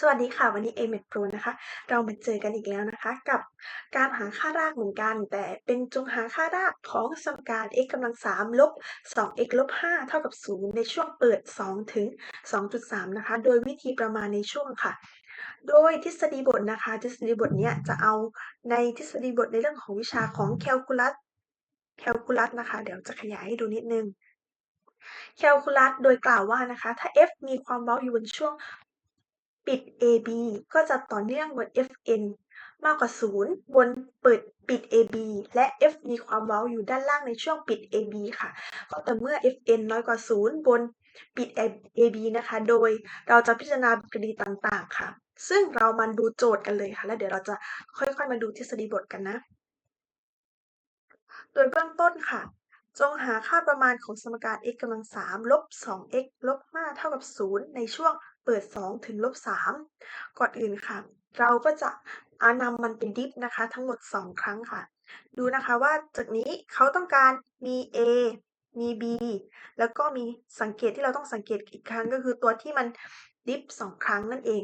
สวัสดีค่ะ วันนี้ AMED Pro นะคะ เรามาเจอกันอีกแล้วนะคะ กับการหาค่ารากเหมือนกัน แต่เป็นจงหาค่ารากของสมการ x กำลัง3ลบ 2x ลบ5เท่ากับ 0 ในช่วงเปิด 2 ถึง 2.3 นะคะ โดยวิธีประมาณในช่วงค่ะ โดยทฤษฎีบทนะคะ ทฤษฎีบทเนี้ยจะเอาในทฤษฎีบทในเรื่องของวิชาของแคลคูลัส แคลคูลัสนะคะ เดี๋ยวจะขยายให้ดูนิดนึงแคลคูลัสโดยกล่าวว่านะคะ ถ้า f มีความเว้าอยู่บนช่วง ปิด AB ก็จะต่อเนื่องบน FN มากกว่า 0 บนเปิดปิด AB และ F มีความเว้าอยู่ด้านล่างในช่วงปิด AB ค่ะ ก็แต่เมื่อ FN น้อยกว่า 0 บนปิด AB นะคะ โดยเราจะพิจารณากรณีต่างๆ ค่ะ ซึ่งเรามาดูโจทย์กันเลยค่ะ แล้วเดี๋ยวเราจะค่อยๆ มาดูทฤษฎีบทกันนะ โดยเบื้องต้นค่ะ จงหาค่าประมาณของสมการ x กำลัง3ลบ 2x ลบ5เท่ากับ 0 ในช่วง เปิด 2 ถึงลบ3ก่อนอื่นค่ะ เราก็จะอานำมันเป็นดิฟนะคะ ทั้งหมด 2 ครั้งค่ะ ดูนะคะว่าจากนี้เขาต้องการมี a มี b แล้วก็มีสังเกตที่เราต้องสังเกตอีกครั้งก็คือตัวที่มันดิฟ2ครั้งนั่นเอง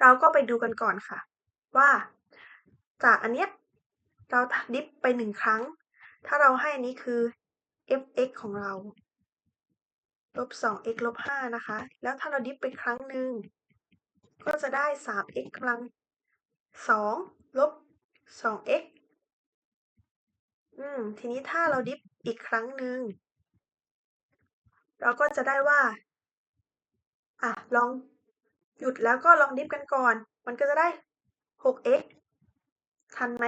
เราก็ไปดูกันก่อนค่ะ ว่าจากอันเนี้ยเราดิฟไป1ครั้ง ถ้าเราให้อันนี้คือ f(x) ของเรา ลบ 2x ลบ 5 นะคะ แล้วถ้าเราดิฟไปครั้งหนึ่ง ก็จะได้ 3x กำลัง 2 ลบ 2x อืม ทีนี้ถ้าเราดิฟอีกครั้งหนึ่ง เราก็จะได้ว่า อะ ลองหยุดแล้วก็ลองดิฟกันก่อน มันก็จะได้ 6x ทันไหม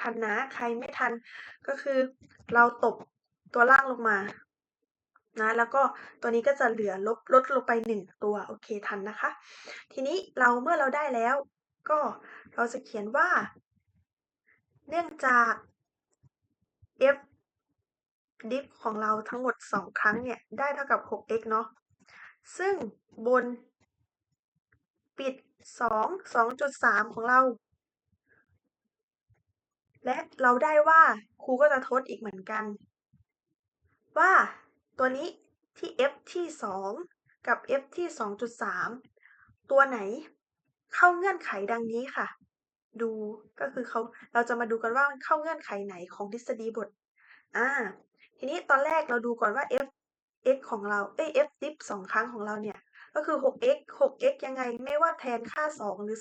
ทันนะ ใครไม่ทัน ก็คือเราตบตัวล่างลงมา นะ แล้วก็ตัวนี้ก็จะเหลือลบลดลงไป 1 ตัว โอเคทันนะคะ ทีนี้เราเมื่อเราได้แล้ว ก็เราจะเขียนว่า เนื่องจาก f diff ของเราทั้งหมด 2 ครั้งเนี่ย ได้เท่ากับ 6x เนาะซึ่งบน ปิด 2 2.3 ของเรา และเราได้ว่าครูก็จะทดอีกเหมือนกัน ว่า ตัวนี้ที่ f ที่ 2 กับ f ที่ 2.3 ตัวไหนเข้าเงื่อนไขดังนี้ค่ะ ดูก็คือเขาเราจะมาดูกันว่ามันเข้าเงื่อนไขไหนของทฤษฎีบทอ่าทีนี้ตอนแรกเราดูก่อนว่า f x ของเราเอ้ย f dip 2ครั้งของเราเนี่ยก็คือ 6x 6x ยังไงไม่ว่าแทนค่า 2 หรือ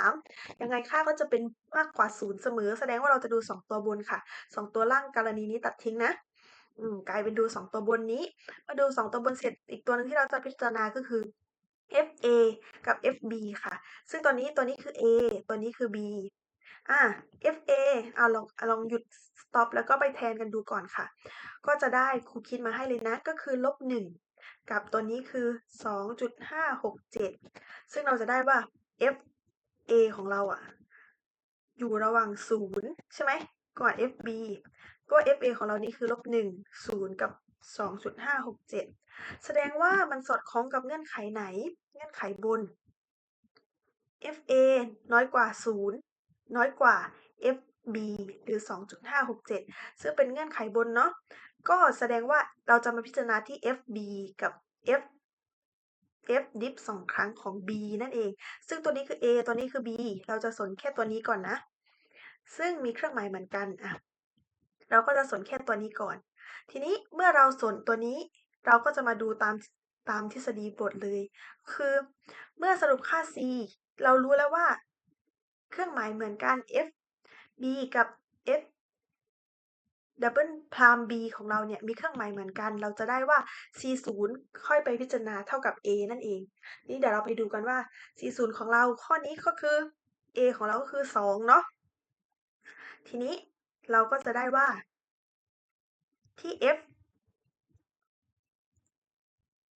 2.3 ยังไงค่าก็จะเป็นมากกว่า 0 เสมอ แสดงว่าเราจะดู 2 ตัวบนค่ะ 2 ตัวล่างกรณีนี้ตัดทิ้งนะ อืมกลายเป็นดู2ตัวบนนี้มาดู2ตัวบนเสร็จอีกตัวหนึ่งที่เราจะพิจารณาก็คือ FA กับ FB ค่ะ ซึ่งตัวนี้ตัวนี้คือ A ตัวนี้คือ B อ่า FA เอาลองลองหยุด stop แล้วก็ไปแทนกันดูก่อนค่ะ ก็จะได้ครูคิดมาให้เลยนะ ก็คือลบ1กับตัวนี้คือ 2.567 ซึ่งเราจะได้ว่า FA ของเราอะอยู่ระหว่าง 0 ใช่ไหมก่อน FB ก็ FA ของเรานี่คือลบ1 0 กับ 2.567 แสดงว่ามันสอดคล้องกับเงื่อนไขไหน เงื่อนไขบน FA น้อยกว่า 0 น้อยกว่า FB หรือ 2.567 ซึ่งเป็นเงื่อนไขบนเนาะ ก็แสดงว่าเราจะมาพิจารณาที่ FB กับ F F dip 2ครั้งของ B นั่นเอง ซึ่งตัวนี้คือ A ตัวนี้คือ B เราจะสนแค่ตัวนี้ก่อนนะ ซึ่งมีเครื่องหมายเหมือนกันอะ เราก็จะสนแค่ตัวนี้ก่อน ทีนี้เมื่อเราสนตัวนี้ เราก็จะมาดูตามตามทฤษฎีบทเลย คือเมื่อสรุปค่า c เรารู้แล้วว่า เครื่องหมายเหมือนกัน f b กับ f double prime b ของเราเนี่ยมีเครื่องหมายเหมือนกัน เราจะได้ว่า c 0ค่อยไปพิจารณาเท่ากับ a นั่นเอง นี่เดี๋ยวเราไปดูกันว่า c 0ของเราข้อนี้ก็คือ a ของเราก็คือ 2 เนาะทีนี้ เราก็จะได้ว่า ที่ f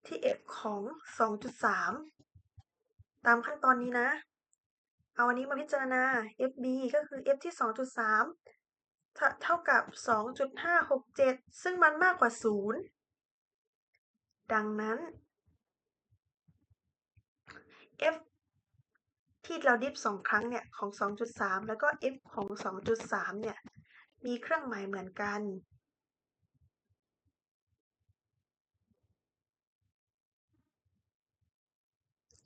ที่ f ของ 2.3 ตามขั้นตอนนี้นะ เอาอันนี้มาพิจารณา fb ก็คือ f ที่ 2.3 เท่ากับ 2.567 ซึ่งมันมากกว่า 0 ดังนั้น f ที่เราดิฟ2ครั้งเนี่ย ของ 2.3 แล้วก็ f ของ 2.3 เนี่ย มีเครื่องหมายเหมือนกัน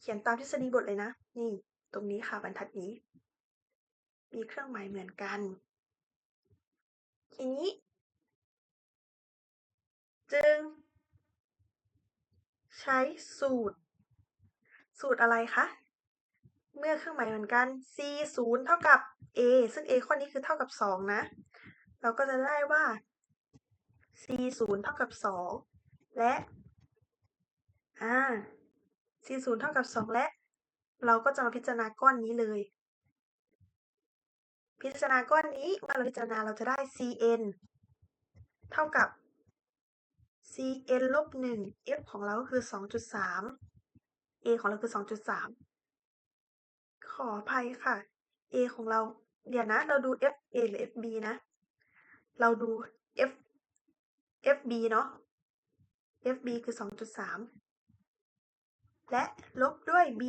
เขียนตามทฤษฎีบทเลยนะ นี่ ตรงนี้ค่ะบรรทัดนี้ มีเครื่องหมายเหมือนกัน ทีนี้ จึง ใช้สูตร สูตรอะไรคะ เมื่อเครื่องหมายเหมือนกัน c 0เท่ากับ a ซึ่ง a ข้อนี้คือเท่ากับ 2 นะ เราก็จะได้ว่า c 0เท่ากับ 2 และอ่า c 0เท่ากับ 2 และ เราก็จะมาพิจารณาก้อนนี้เลย พิจารณาก้อนนี้เมื่อเราพิจารณาเราจะได้ cn เท่ากับ cn ลบ1 f ของเราก็คือ 2.3 a ของเราคือ 2.3 ขออภัยค่ะ a ของเรา เดี๋ยวนะ เราดู f a หรือ f b นะ เราดู f f b เนาะ f b คือ 2.3 และลบด้วย b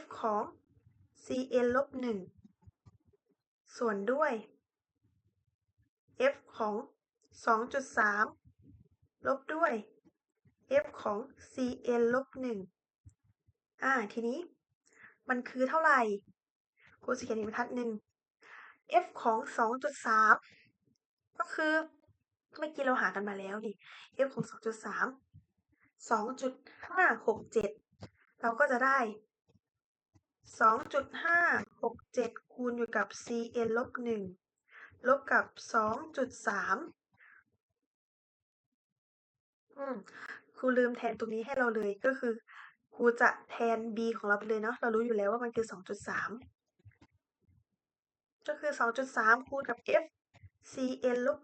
f ของ cn ลบ1ส่วนด้วย f ของ 2.3 ลบด้วย f ของ cn ลบ1อ่า ทีนี้ มันคือเท่าไหร่ครูจะเขียนอีกบรรทัดหนึ่ง f ของ 2.3 ก็คือเมื่อกี้เราหากันมาแล้วดิ f ของ 2.3 2.567 เราก็จะได้ 2.567 คูณอยู่กับ cn ลบ1ลบกับ 2.3อืมครูลืมแทนตรงนี้ให้เราเลยก็คือครูจะแทน b ของเราไปเลยเนาะเรารู้อยู่แล้วว่ามันคือ 2.3 ก็คือ 2.3 คูณกับ f cn ลบ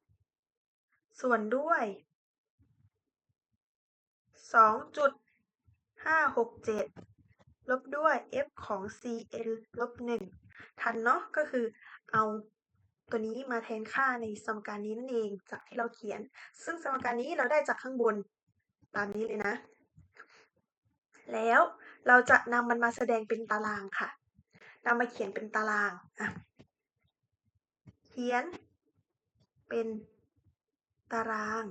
1ส่วนด้วย2.567ลบด้วย f ของ cn ลบ1ทันเนาะก็คือเอาตัวนี้มาแทนค่าในสมการนี้นั่นเองจากที่เราเขียน ซึ่งสมการนี้เราได้จากข้างบนตามนี้เลยนะ แล้วเราจะนำมันมาแสดงเป็นตารางค่ะนำมาเขียนเป็นตารางอะ ขียน เป็นตาราง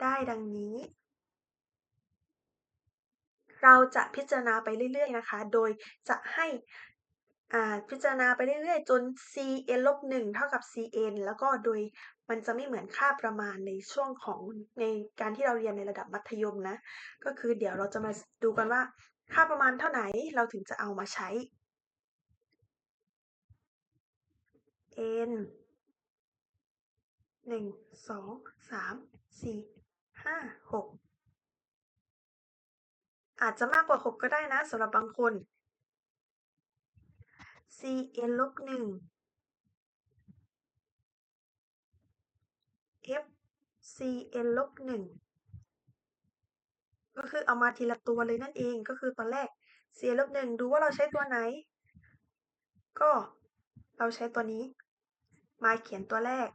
ได้ดังนี้ เราจะพิจารณาไปเรื่อย ๆ นะคะ โดยจะให้พิจารณาไปเรื่อย ๆ จน cn ลบ1เท่ากับ cn แล้วก็โดยมันจะไม่เหมือนค่าประมาณในช่วงของในการที่เราเรียนในระดับมัธยมนะ ก็คือเดี๋ยวเราจะมาดูกันว่าค่าประมาณเท่าไหร่เราถึงจะเอามาใช้ n หนึ่งสองสามสี่ห้าหกอาจจะมากกว่าหกก็ได้นะสำหรับบางคน cn ลบหนึ่ง f cn ลบหนึ่งก็คือเอามาทีละตัวเลยนั่นเองก็คือตอนแรก cn ลบหนึ่งดูว่าเราใช้ตัวไหน ก็เราใช้ตัวนี้ มาเขียนตัวแรก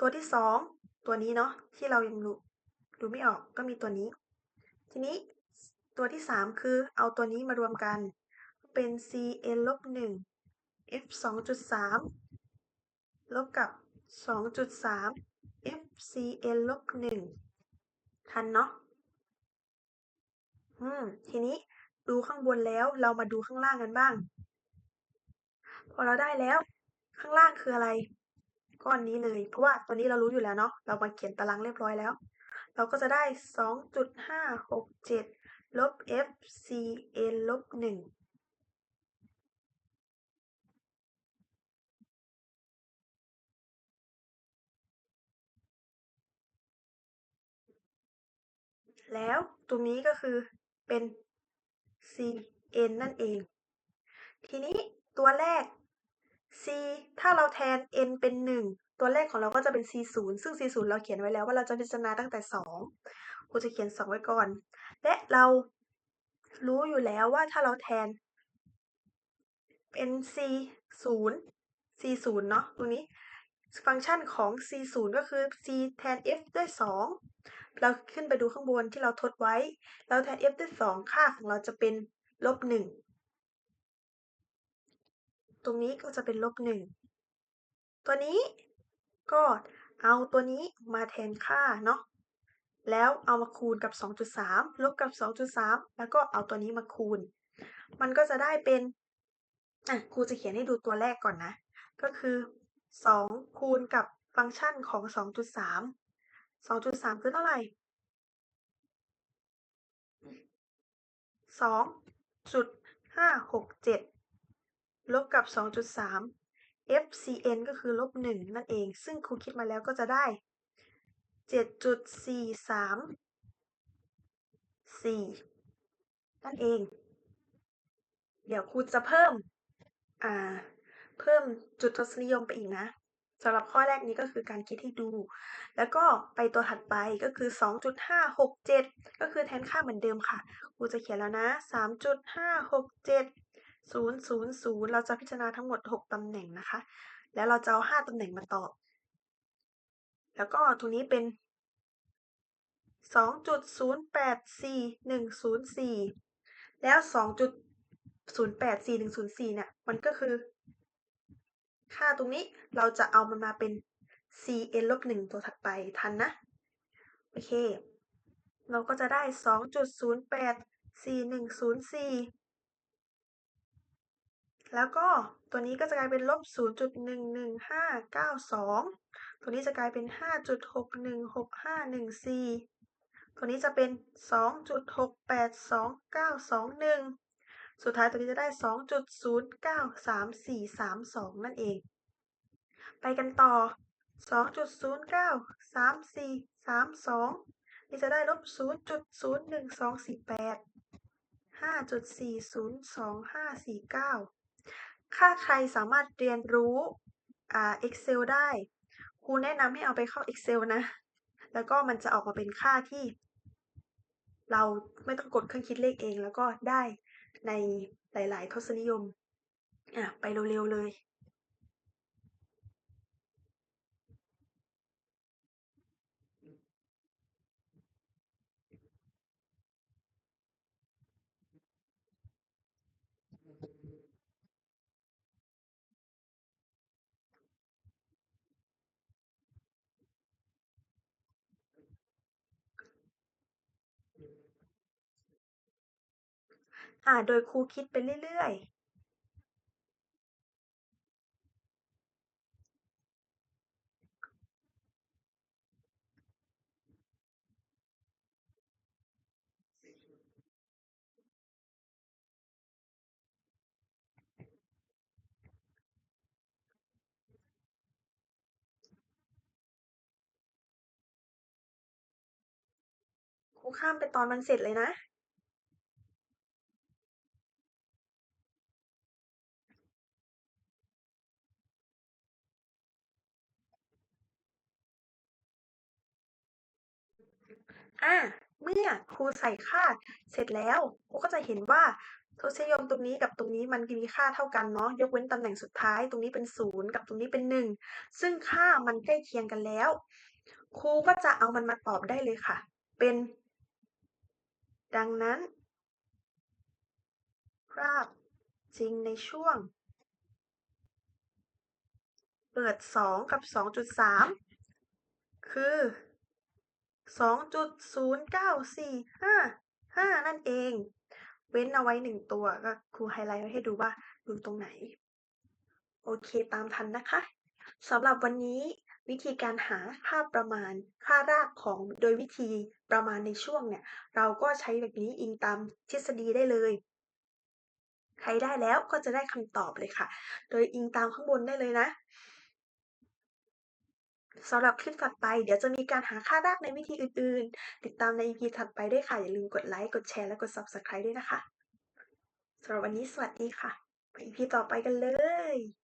ตัวที่สองตัวนี้เนาะที่เรายังดูดูไม่ออกก็มีตัวนี้ ทีนี้ตัวที่สามคือเอาตัวนี้มารวมกัน เป็น cn ลบหนึ่ง f 2.3ลบกับ2.3 f cn ลบ1ทันเนาะอืมทีนี้ดูข้างบนแล้วเรามาดูข้างล่างกันบ้าง พอเราได้แล้ว ข้างล่างคืออะไร ก้อนนี้เลย เพราะว่าตัวนี้เรารู้อยู่แล้วเนาะเรามาเขียนตารางเรียบร้อยแล้ว เราก็จะได้ 2.567 ลบ f cn ลบ 1แล้วตรงนี้ก็คือเป็น cn นั่นเอง ทีนี้ตัวแรก c ถ้าเราแทน n เป็น 1 ตัวแรกของเราก็จะเป็น c 0ซึ่ง c 0เราเขียนไว้แล้วว่าเราจะพิจารณาตั้งแต่2ครูจะเขียน 2 ไว้ก่อน และเรารู้อยู่แล้วว่าถ้าเราแทนเป็น c 0 c 0เนาะตรงนี้ ฟังก์ชันของ c 0ก็คือ c แทน f ด้วย 2 เราขึ้นไปดูข้างบนที่เราทดไว้ เราแทน f ด้วย 2 ค่าของเราจะเป็นลบ 1 ตรงนี้ก็จะเป็นลบ1ตัวนี้ก็เอาตัวนี้มาแทนค่าเนาะแล้วเอามาคูณกับ 2.3 ลบกับ 2.3 แล้วก็เอาตัวนี้มาคูณ มันก็จะได้เป็นอะครูจะเขียนให้ดูตัวแรกก่อนนะ ก็คือ 2 คูณกับฟังก์ชันของ 2.3 2.3 คือเท่าไหร่ 2.567 ลบกับ 2.3 FCN ก็คือลบ1นั่นเอง ซึ่งครูคิดมาแล้วก็จะได้ 7.434 นั่นเอง เดี๋ยวครูจะเพิ่ม อ่า เพิ่มจุดทศนิยมไปอีกนะสำหรับข้อแรกนี้ก็คือการคิดให้ดู แล้วก็ไปตัวถัดไปก็คือ 2.567 ก็คือแทนค่าเหมือนเดิมค่ะ ครูจะเขียนแล้วนะ 3.567 000เราจะพิจารณาทั้งหมด6ตำแหน่งนะคะ แล้วเราจะเอา5ตำแหน่งมาตอบ แล้วก็ตรงนี้เป็น2.084104แล้ว2.084104เนี่ย มันก็คือ ค่าตรงนี้เราจะเอามันมาเป็น cn ลบ1ตัวถัดไปทันนะ โอเค เราก็จะได้2.084104แแล้วก็ตัวนี้ก็จะกลายเป็นลบ 0.11592 ตัวนี้จะกลายเป็น 5.616514 ตัวนี้จะเป็น 2.682921 สุดท้ายตัวนี้จะได้ 2.093432 นั่นเอง ไปกันต่อ 2.093432 นี่จะได้ลบ 0.01248 5.402549 ถ้าใครสามารถเรียนรู้อ่า Excel ได้ ครูแนะนำให้เอาไปเข้า Excel นะ แล้วก็มันจะออกมาเป็นค่าที่ เราไม่ต้องกดเครื่องคิดเลขเอง แล้วก็ได้ในหลาย ๆ ทศนิยม อะ ไปเร็ว ๆ เลย อ่าโดยครูคิดไปเรื่อยๆครูข้ามไปตอนมันเสร็จเลยนะ อ่าเมื่อครูใส่ค่าเสร็จแล้วครูก็จะเห็นว่าทศนิยมตรงนี้กับตรงนี้มันมีค่าเท่ากันเนาะยกเว้นตำแหน่งสุดท้าย ตรงนี้เป็น0กับตรงนี้เป็น1ซึ่งค่ามันใกล้เคียงกันแล้ว ครูก็จะเอามันมาตอบได้เลยค่ะ เป็น ดังนั้นคราบจริงในช่วง เปิด 2 กับ 2.3 คือ 2.09455 นั่นเอง เว้นเอาไว้ 1 ตัวก็ครูไฮไลท์ไว้ให้ดูว่าอยู่ตรงไหน โอเคตามทันนะคะสำหรับวันนี้วิธีการหาค่าประมาณค่ารากของโดยวิธีประมาณในช่วงเนี่ย เราก็ใช้แบบนี้อิงตามทฤษฎีได้เลย ใครได้แล้วก็จะได้คำตอบเลยค่ะ โดยอิงตามข้างบนได้เลยนะ สำหรับคลิปถัดไปเดี๋ยวจะมีการหาค่ารากในวิธีอื่นๆ ติดตามใน EP ถัดไปด้วยค่ะ อย่าลืมกดไลค์ กดแชร์ และกด Subscribe ด้วยนะคะสำหรับวันนี้สวัสดีค่ะไป EP ต่อไปกันเลย